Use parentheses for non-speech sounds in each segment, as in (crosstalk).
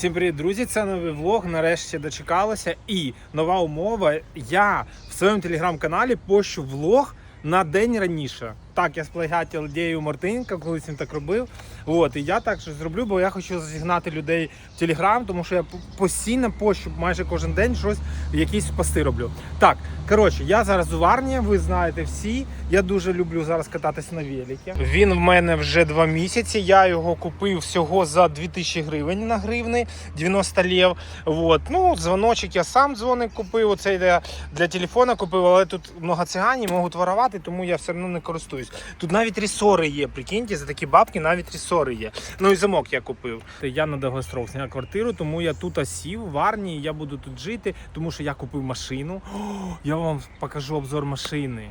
Всім привіт, друзі! Це новий влог. Нарешті дочекалося. І нова умова. Я в своєму телеграм-каналі пощу влог на день раніше. Так, я сплагатив ідею Мартинка, колись він так робив. От, і я так щось зроблю, бо я хочу зігнати людей в телеграм, тому що я постійно пощу майже кожен день щось, якісь пости роблю. Так, коротше, я зараз у Варні, ви знаєте всі. Я дуже люблю зараз кататися на великі. Він в мене вже два місяці. Я його купив всього за 2000 гривень на гривни, 90 лев. Вот. Ну, дзвоночок я сам дзвоник купив. Оцей для, для телефона купив, але тут много циганів можуть воровати, тому я все одно не користуюсь. Тут навіть рісори є. Прикиньте, за такі бабки навіть рісори є. Ну і замок я купив. Я на Дагостров зняв квартиру, тому я тут осів в Варні. Я буду тут жити, тому що я купив машину. О, я вам покажу обзор машини.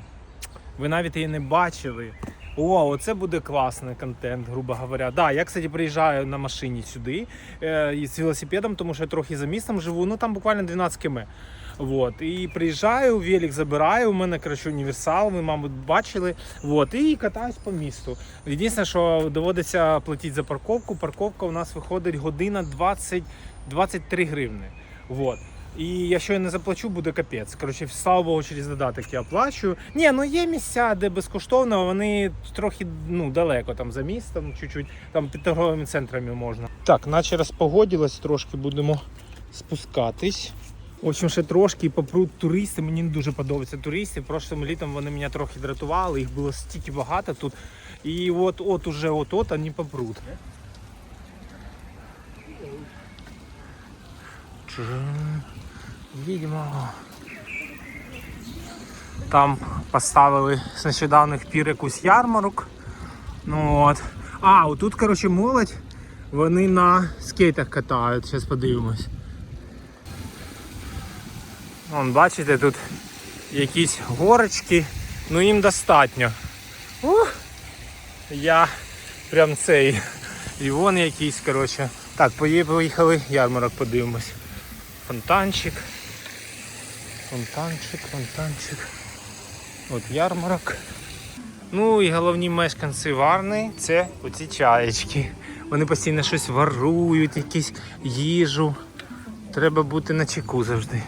Ви навіть її не бачили. О, оце буде класний контент, грубо говоря. Да, я, кстати, приїжджаю на машині сюди е, з велосипедом, тому що я трохи за містом живу, ну там буквально 12 км. Вот. І приїжджаю, велик забираю, у мене коротше, універсал, ви, мабуть, бачили. Вот. І катаюсь по місту. Єдине, що доводиться платити за парковку. Парковка у нас виходить година 20, 23 гривни. Вот. І якщо я не заплачу, буде капець. Коротше, слава Богу, через додаток я оплачую. Ні, ну є місця, де безкоштовно, вони трохи ну, далеко, там за містом, чуть-чуть, там під торговими центрами можна. Так, наче розпогодилось, трошки будемо спускатись. В общем, ще трошки і попруть туристи. Мені не дуже подобаються туристи. Прошлим літом вони мене трохи дратували, їх було стільки багато тут. І от от уже от от вони попруть. Їдемо. Там поставили з нещодавних пір якусь ярмарок. Ну от. А, отут, коротше, молодь. Вони на скейтах катають. Зараз подивимось. Вон, бачите, тут якісь горочки, ну їм достатньо. Ух, я прям цей. І вон якийсь, коротше. Так, поїхали, ярмарок подивимось. Фонтанчик. Фонтанчик, фонтанчик. От ярмарок. Ну і головні мешканці Варни це оці чаєчки. Вони постійно щось ворують, якісь їжу. Треба бути на чеку завжди.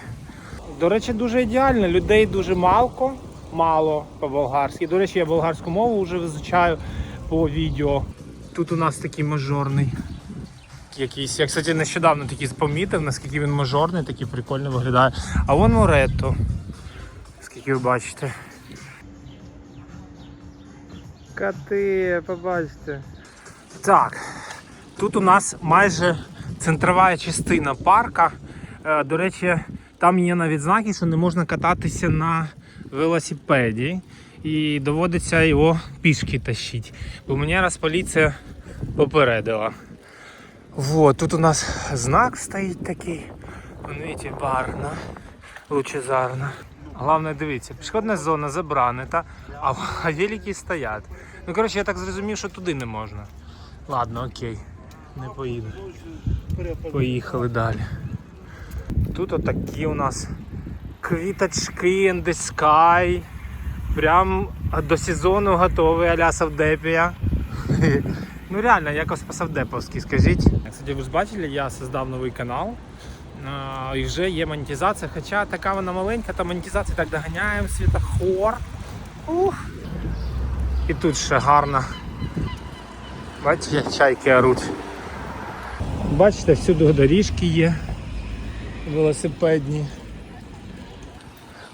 До речі, дуже ідеально. Людей дуже мало, мало по-болгарськи. До речі, я болгарську мову вже визучаю по відео. Тут у нас такий мажорний. Якийсь. Я, кстати, нещодавно такий помітив, наскільки він мажорний, такий прикольно виглядає. А вон Моретто. Скільки ви бачите. Коти, побачите. Так, тут у нас майже центрова частина парка. Е, До речі, там є навіть знаки, що не можна кататися на велосипеді. І доводиться його пішки тащити. Бо мене раз поліція попередила. Вот, тут у нас знак стоїть такий. Вон, видите, барна, лучезарна. Головне, дивіться, пішохідна зона забранена, а, велики стоять. Ну, коротше, я так зрозумів, що туди не можна. Ладно, окей, не поїду. Поїхали далі. Тут отакі у нас квіточки in the sky. Прям до сезону готовий аля Савдепія. (laughs) Ну реально, якось по-савдеповськи, скажіть. Кстати, ви ж бачили, я создав новий канал. І вже є монетизація, хоча така вона маленька, та монетизація так доганяємо, світохор. Ух. І тут ще гарно. Бачите, чайки оруть. Бачите, всюди доріжки є велосипедні.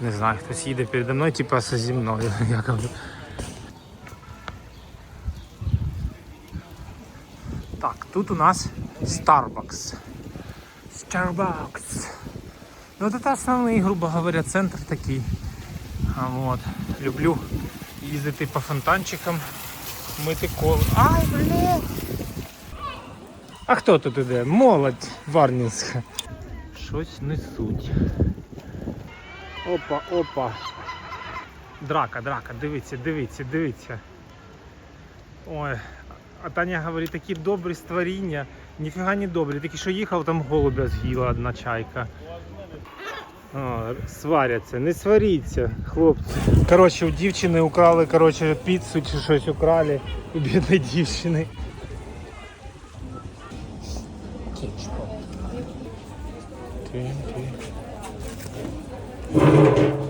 Не знаю, хтось їде передо мною, типа зі мною. (laughs) якось. Так, тут у нас Starbucks. Starbucks. Ну это основний, грубо говоря, центр такий. А вот. Люблю їздити по фонтанчикам, мити коли. Ай, блін! А хто тут іде? Молодь Варнінська. Щось несуть. Опа, опа. Драка, драка, дивіться, дивіться, дивіться. Ой, а Таня говорить, такі добрі створіння. Ніфіга не добрі. Такі, що їхав, там голубя з'їла одна чайка. О, сваряться, не сваріться, хлопці. Коротше, у дівчини украли коротше, піцу чи щось украли у бідної дівчини.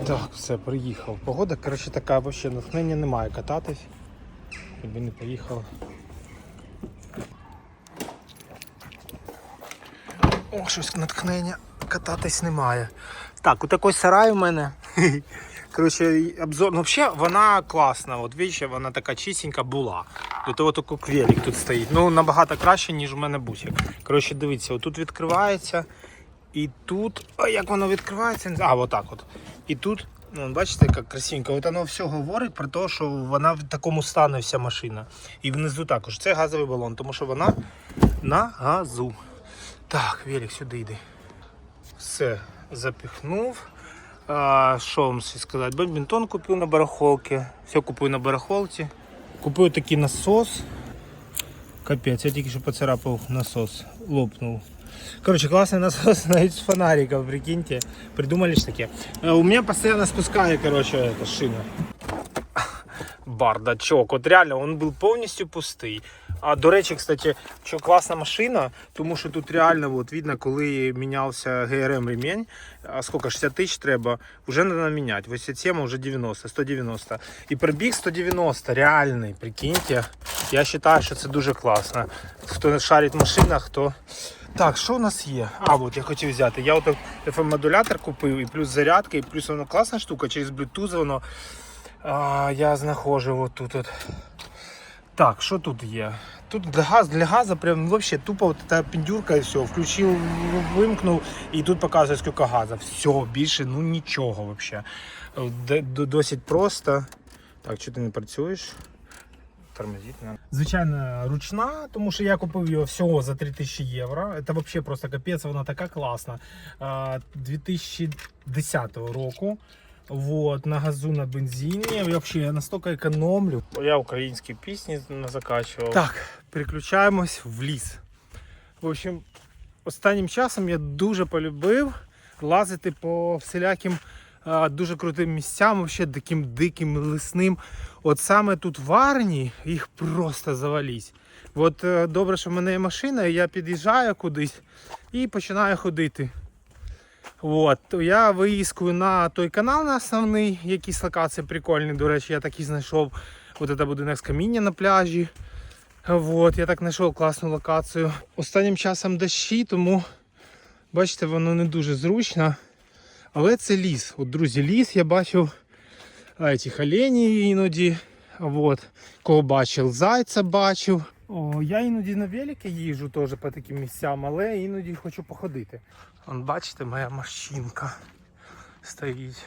Так, все, приїхав. Погода, коротше, така взагалі натхнення немає кататись. Якби не поїхав. О, щось натхнення кататись немає. Так, от такий сарай у мене. (laughs) Коротше, обзор. Ну, взагалі, вона класна. От бачите, вона така чистенька була. До того таку квелік тут стоїть. Ну, набагато краще, ніж у мене бусик. Коротше, дивіться, отут відкривається. І тут. А як воно відкривається? А, отак от. І тут, ну, бачите, як красивенько. От воно все говорить про те, що вона в такому стані вся машина. І внизу також. Це газовий балон, тому що вона на газу. Так, Велик, сюди йди. Все, запихнув. А, що вам сказати? Бадмінтон купив на барахолці. Все купую на барахолці. Купив такий насос. Капець, я тільки що поцарапав насос, лопнув. Короче, классный насос, (laughs) навіть з фонариком, прикиньте. Придумали ж таке. Е, У меня постоянно спускає, короче, эта шина. Бардачок. От реально, він був повністю пустий. А до речі, кстати, що класна машина, тому що тут реально от, видно, коли мінявся ГРМ ремінь, а скільки, 60 тисяч треба, вже треба міняти. 87, вже 90, 190. І пробіг 190, реальний, прикиньте. Я вважаю, що це дуже класно. Хто шарить в машинах, то. Так, що у нас є? А, от я хотів взяти. Я от FM-модулятор купив, і плюс зарядка, і плюс воно класна штука, через Bluetooth воно. А, я знаходжу от тут. От. Так, що тут є? Тут для газу, для газу прям вообще тупо вот эта піндюрка і все. Включив, вимкнув і тут показує скільки газу. Все, більше ну нічого вообще. Д- д- Досить просто. Так, що ти не працюєш? Звичайно, ручна, тому що я купив її всього за 3000 євро. Це взагалі просто капець, вона така класна. 2010 року. Вот, на газу на бензині. Я взагалі я настільки економлю. Я українські пісні закачував. Так, переключаємось в ліс. В общем, останнім часом я дуже полюбив лазити по всіляким а, дуже крутим місцям, вообще таким диким лисним. От саме тут в Арні їх просто завалісь. От е, добре, що в мене є машина, і я під'їжджаю кудись і починаю ходити. От, я виїскую на той канал на основний, якийсь локації прикольні. До речі, я такий знайшов. От це будинок з каміння на пляжі. От, я так знайшов класну локацію. Останнім часом дощі, тому бачите, воно не дуже зручно. Але це ліс. От, друзі, ліс я бачив цих оленів іноді. От. Кого бачив, зайця бачив. О, я іноді на велике їжджу теж по таким місцям, але іноді хочу походити. Вон, бачите, моя машинка стоїть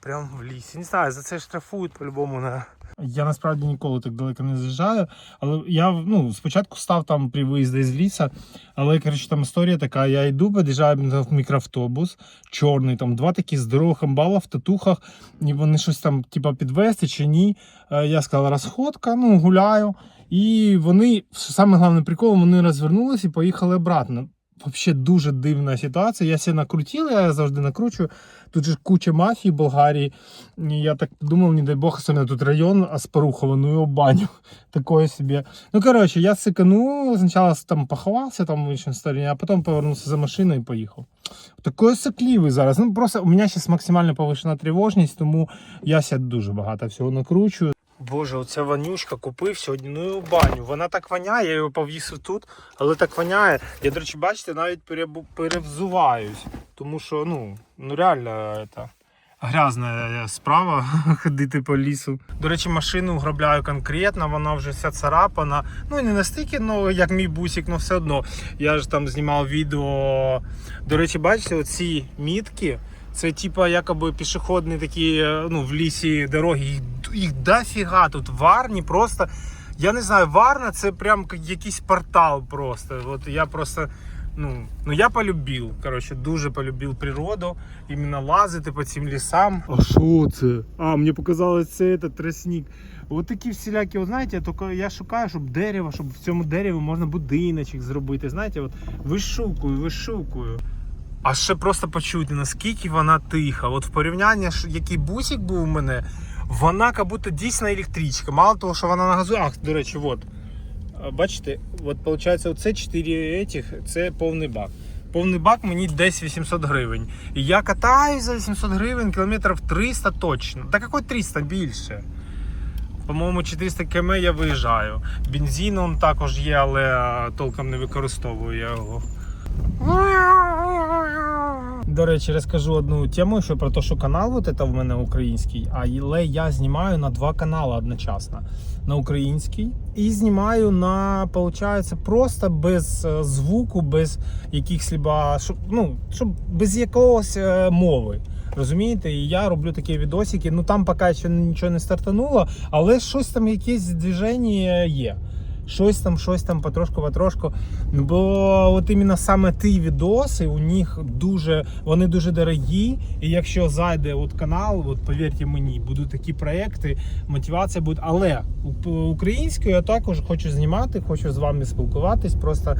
прямо в лісі. Не знаю, за це штрафують по-любому на. Я насправді ніколи так далеко не заїжджаю, але я ну, спочатку став там при виїзді з ліса, але коротше, там історія така: я йду, під'їжджаю в мікроавтобус, чорний, там два такі здорових амбала в татухах, і вони щось там типа підвести чи ні. Е, Я сказав, розходка, ну гуляю. І вони, саме головне прикол, вони розвернулися і поїхали обратно. Взагалі дуже дивна ситуація. Я себе накрутив, я завжди накручую. Тут же куча мафії в Болгарії. Я так думав, не дай Бог, особливо тут район Аспарухова, ну його баню. (laughs) Такое собі. Ну, коротше, я сиканув, спочатку там поховався там в іншій стороні, а потім повернувся за машиною і поїхав. Такой сопливий зараз. Ну просто у мене зараз максимально повищена тривожність, тому я себе дуже багато всього накручую. Боже, оця вонючка купив сьогодні, ну баню. Вона так воняє, я його повісив тут, але так воняє. Я, до речі, бачите, навіть перевзуваюсь. Тому що, ну, ну реально, це грязна справа (laughs) ходити по лісу. До речі, машину грабляю конкретно, вона вже вся царапана. Ну, не настільки, ну, як мій бусик, але все одно. Я ж там знімав відео. До речі, бачите, оці мітки. Це типа якоби пішохідні такі е, ну, в лісі дороги. Їх, дофіга тут варні просто. Я не знаю, Варна це прям якийсь портал просто. От я просто. Ну, ну я полюбив. Коротше, дуже полюбив природу. Іменно лазити по цим лісам. А що це? А, мені показалось, це этот тростник. От такі всілякі, от, знаєте, тільки я шукаю, щоб дерево, щоб в цьому дереві можна будиночок зробити. Знаєте, от вишукую, вишукую. А ще просто почути, наскільки вона тиха. От в порівнянні, який бусик був у мене, вона як будто дійсно електричка. Мало того, що вона на газу. Ах, до речі, от. Бачите, от виходить, оце 4 этих, це повний бак. Повний бак мені десь 800 гривень. І я катаюсь за 800 гривень кілометрів 300 точно. Та який 300 більше? По-моєму, 400 км я виїжджаю. Бензин он також є, але толком не використовую я його. До речі, розкажу одну тему, що про те, що канал вот это в мене український, але я знімаю на два канали одночасно. На український і знімаю на, получається, просто без е, звуку, без якихось либо, щоб, ну, щоб без якогось е, мови. Розумієте, і я роблю такі відосики. Ну там поки ще нічого не стартануло, але щось там, якесь движення є. Щось там, щось там, потрошку, потрошку. Бо от іменно саме ті відоси, у них дуже, вони дуже дорогі. І якщо зайде от канал, от повірте мені, будуть такі проекти, мотивація буде. Але українською я також хочу знімати, хочу з вами спілкуватись просто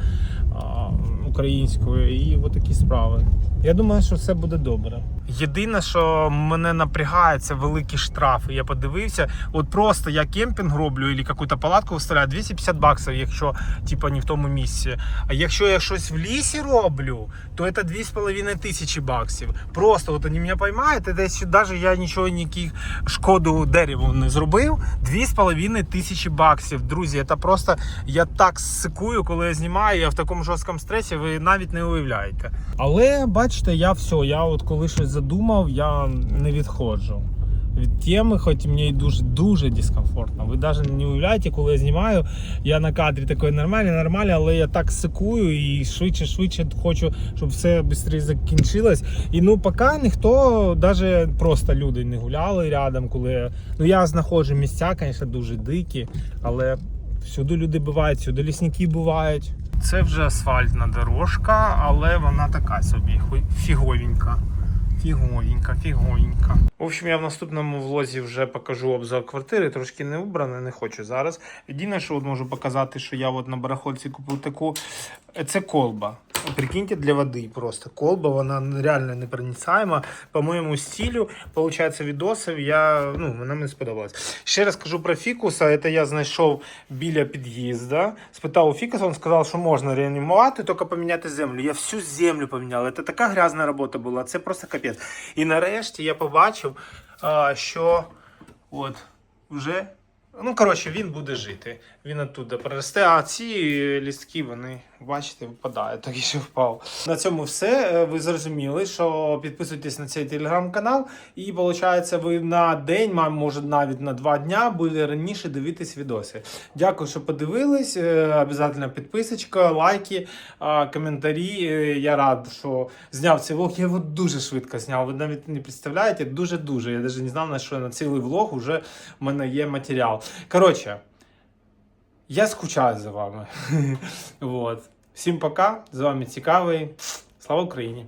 українською. І от такі справи. Я думаю, що все буде добре. Єдине, що мене напрягає, це великі штрафи. Я подивився, от просто я кемпінг роблю або якусь палатку виставляю 250 баксів, якщо типа не в тому місці. А якщо я щось в лісі роблю, то це 2,5 тисячі баксів. Просто от вони мене поймають, і десь навіть я нічого ніяких шкоду дереву не зробив. 2,5 тисячі баксів. Друзі, це просто я так сикую, коли я знімаю, я в такому жорсткому стресі, ви навіть не уявляєте. Але бачите, я все, я от коли щось задумав, я не відходжу. Від теми, хоч мені дуже дуже дискомфортно. Ви навіть не уявляєте, коли я знімаю, я на кадрі такий нормальний, нормальний, але я так сикую і швидше, швидше хочу, щоб все швидше закінчилось. І ну поки ніхто, навіть просто люди не гуляли рядом, коли ну я знаходжу місця, звісно, дуже дикі, але всюди люди бувають, всюди лісники бувають. Це вже асфальтна дорожка, але вона така собі фіговенька. Фіговенька, фіговенька. В общем, я в наступному влозі вже покажу обзор квартири. Трошки не убране, не хочу зараз. Єдине, що можу показати, що я от на барахольці купив таку. Це колба. Прикиньте, для води просто. Колба, вона реально непроницаема. По моєму стилю, получається, відосів, я, ну, вона мені сподобалась. Ще раз кажу про фікуса. Це я знайшов біля під'їзду. Спитав у фікуса, він сказав, що можна реанімувати, тільки поміняти землю. Я всю землю поміняв. Це така грязна робота була, це просто капець. І нарешті я побачив, що от вже. Ну, коротше, він буде жити. Він оттуда проросте, а ці лістки, вони, бачите, випадають, так і ще впав. На цьому все. Е, Ви зрозуміли, що підписуйтесь на цей телеграм-канал, і виходить, ви на день, може навіть на два дня, буде раніше дивитись відоси. Дякую, що подивились. Е, Обязательно підписочка, лайки, коментарі. Е, Я рад, що зняв цей влог. Я його дуже швидко зняв. Ви навіть не представляєте, дуже-дуже. Я навіть не знав, на що на цілий влог вже в мене є матеріал. Коротше, я скучаю за вами. (laughs) вот. Всім пока. З вами цікавий. Слава Україні!